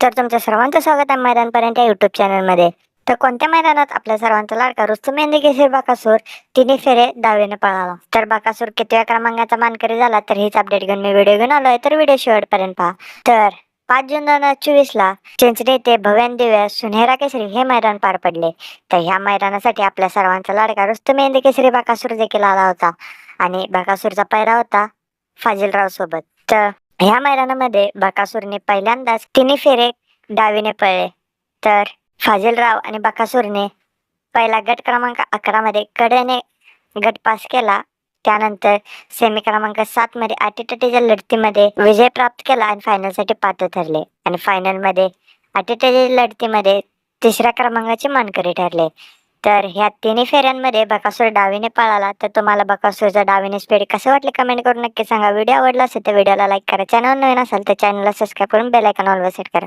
तर तुमच्या सर्वांचं स्वागत आहे मैदानपर्यंत या युट्यूब चॅनलमध्ये तर कोणत्या मैदानात आपल्या सर्वांचा लाडका रुस्तुम मेहंदी केसरी बाकासूर? तिन्ही फेरे दावेने पळाला तर बाकासूर कितव्या क्रमांकाचा मानकरी झाला तर हीच अपडेट घेऊन मी व्हिडिओ घेऊन आलो आहे तर व्हिडिओ शेवटपर्यंत पहा. तर पाच जून दोन हजार चोवीसला चिंचणी येथे भव्यान दिव्या सुनेहरा केसरी हे मैदान पार पडले. तर ह्या मैदानासाठी आपल्या सर्वांचा लाडका रुस्तुम मेहंदी केसरी बाकासूर देखील आला होता. आणि बाकासूरचा पैरा होता फाजिलराव सोबत. तर ह्या मैदानामध्ये बकासूरने पहिल्यांदाच तिन्ही फेरे डावीने पळले. तर फाजिलराव आणि बकासूरने पहिला गट क्रमांक अकरा मध्ये कडेने गट पास केला. त्यानंतर सेमी क्रमांक सात मध्ये लढतीमध्ये विजय प्राप्त केला आणि फायनलसाठी पात्र ठरले. आणि फायनलमध्ये अटीटटीच्या लढतीमध्ये तिसऱ्या क्रमांकाचे मानकरी ठरले. तर ह्या तिन्ही फेऱ्यांमध्ये बकासूर डावीने पळाला. तर तुम्हाला बकासूरचा डावीने स्पीड कसं वाटले कमेंट करून नक्की सांगा. व्हिडिओ आवडला असेल तर व्हिडिओला लाईक करा. चॅनल नवीन असेल तर चॅनलला सबस्क्राईब करून बेल ऑलवर सेट करा.